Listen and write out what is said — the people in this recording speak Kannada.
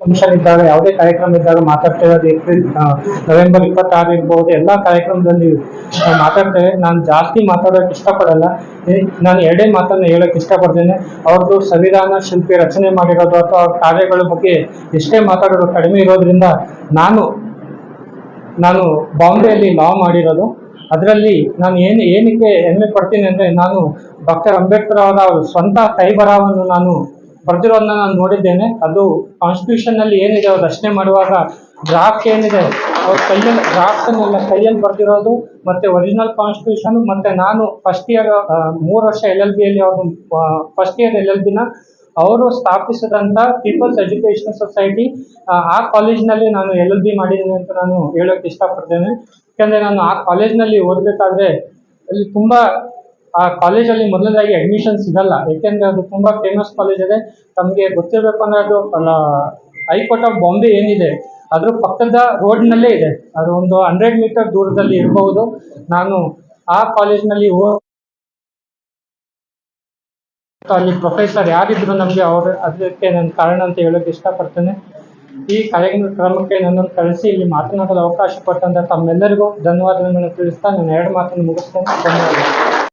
ಫಂಕ್ಷನ್ ಇದ್ದಾಗ, ಯಾವುದೇ ಕಾರ್ಯಕ್ರಮ ಇದ್ದಾಗ ಮಾತಾಡ್ತೇವೆ ಅದು ಏಪ್ರಿಲ್ ನವೆಂಬರ್ ಇಪ್ಪತ್ತಾರು ಇರ್ಬೋದು, ಎಲ್ಲ ಕಾರ್ಯಕ್ರಮದಲ್ಲಿ ಮಾತಾಡ್ತೇವೆ ನಾನು ಜಾಸ್ತಿ ಮಾತಾಡೋಕೆ ಇಷ್ಟಪಡಲ್ಲ. ನಾನು ಎರಡೇ ಮಾತನ್ನ ಹೇಳಕ್ ಇಷ್ಟಪಡ್ತೇನೆ. ಅವ್ರದ್ದು ಸಂವಿಧಾನ ಶಿಲ್ಪಿ ರಚನೆ ಮಾಡಿರೋದು ಅಥವಾ ಅವ್ರ ಕಾರ್ಯಗಳ ಬಗ್ಗೆ ಎಷ್ಟೇ ಮಾತಾಡೋದು ಕಡಿಮೆ ಇರೋದ್ರಿಂದ ನಾನು ನಾನು ಬಾಂಬೆಯಲ್ಲಿ ಲಾ ಮಾಡಿರೋದು. ಅದರಲ್ಲಿ ನಾನು ಏನು, ಏನಕ್ಕೆ ಹೆಮ್ಮೆ ಪಡ್ತೀನಿ ಅಂದರೆ ನಾನು ಡಾಕ್ಟರ್ ಅಂಬೇಡ್ಕರ್ ಅವರ ಸ್ವಂತ ಕೈ ಕೈಬರಹವನ್ನು ನಾನು ಬರೆದಿರೋದನ್ನ ನಾನು ನೋಡಿದ್ದೇನೆ. ಅದು ಕಾನ್ಸ್ಟಿಟ್ಯೂಷನ್ ಅಲ್ಲಿ ಏನಿದೆ ಅವ್ರು ರಚನೆ ಮಾಡುವಾಗ ಡ್ರಾಫ್ಟ್ ಏನಿದೆ, ಅವ್ರ ಕೈಯಲ್ಲಿ ಡ್ರಾಫ್ಟ್ ಅನ್ನೆಲ್ಲ ಕೈಯಲ್ಲಿ ಬರೆದಿರೋದು ಮತ್ತೆ ಒರಿಜಿನಲ್ ಕಾನ್ಸ್ಟಿಟ್ಯೂಷನ್ ಮತ್ತೆ ನಾನು ಫಸ್ಟ್ ಇಯರ್ ಮೂರು ವರ್ಷ ಎಲ್ ಎಲ್ ಬಿಯಲ್ಲಿ ಅವರು ಫಸ್ಟ್ ಇಯರ್ ಎಲ್ ಎಲ್ ಬಿನ ಅವರು ಸ್ಥಾಪಿಸಿದಂತ ಪೀಪಲ್ಸ್ ಎಜುಕೇಶನ್ ಸೊಸೈಟಿ ಆ ಕಾಲೇಜ್ನಲ್ಲಿ ನಾನು ಎಲ್ ಎಲ್ ಬಿ ಮಾಡಿದ್ದೀನಿ ಅಂತ ನಾನು ಹೇಳೋಕೆ ಇಷ್ಟಪಡ್ತೇನೆ. ಯಾಕೆಂದರೆ ನಾನು ಆ ಕಾಲೇಜ್ನಲ್ಲಿ ಓದಬೇಕಾದ್ರೆ ಅಲ್ಲಿ ತುಂಬ ಆ ಕಾಲೇಜಲ್ಲಿ ಮೊದಲನೇದಾಗಿ ಅಡ್ಮಿಷನ್ ಸಿಗಲ್ಲ. ಯಾಕೆಂದರೆ ಅದು ತುಂಬ ಫೇಮಸ್ ಕಾಲೇಜ್ ಇದೆ. ತಮಗೆ ಗೊತ್ತಿರಬೇಕು ಅಂದ್ರೆ ಅದು ಹೈಕೋರ್ಟ್ ಆಫ್ ಬಾಂಬೆ ಏನಿದೆ, ಅದ್ರ ಪಕ್ಕದ ರೋಡ್ನಲ್ಲೇ ಇದೆ. ಅದು ಒಂದು ಹಂಡ್ರೆಡ್ ಮೀಟರ್ ದೂರದಲ್ಲಿ ಇರಬಹುದು ನಾನು ಆ ಕಾಲೇಜ್ನಲ್ಲಿ ಅಲ್ಲಿ ಪ್ರೊಫೆಸರ್ ಯಾರಿದ್ರು ನಮಗೆ ಅವ್ರ ಅದಕ್ಕೆ ನನ್ನ ಕಾರಣ ಅಂತ ಹೇಳೋಕೆ ಇಷ್ಟಪಡ್ತೇನೆ. ಈ ಕಾರ್ಯಕ್ರಮಕ್ಕೆ ನನ್ನನ್ನು ಕಳಿಸಿ ಇಲ್ಲಿ ಮಾತನಾಡಲು ಅವಕಾಶ ಕೊಟ್ಟಂತ ತಮ್ಮೆಲ್ಲರಿಗೂ ಧನ್ಯವಾದಗಳನ್ನು ತಿಳಿಸ್ತಾ ನಾನು ಎರಡು ಮಾತನ್ನು ಮುಗಿಸ್ತೇನೆ. ಧನ್ಯವಾದ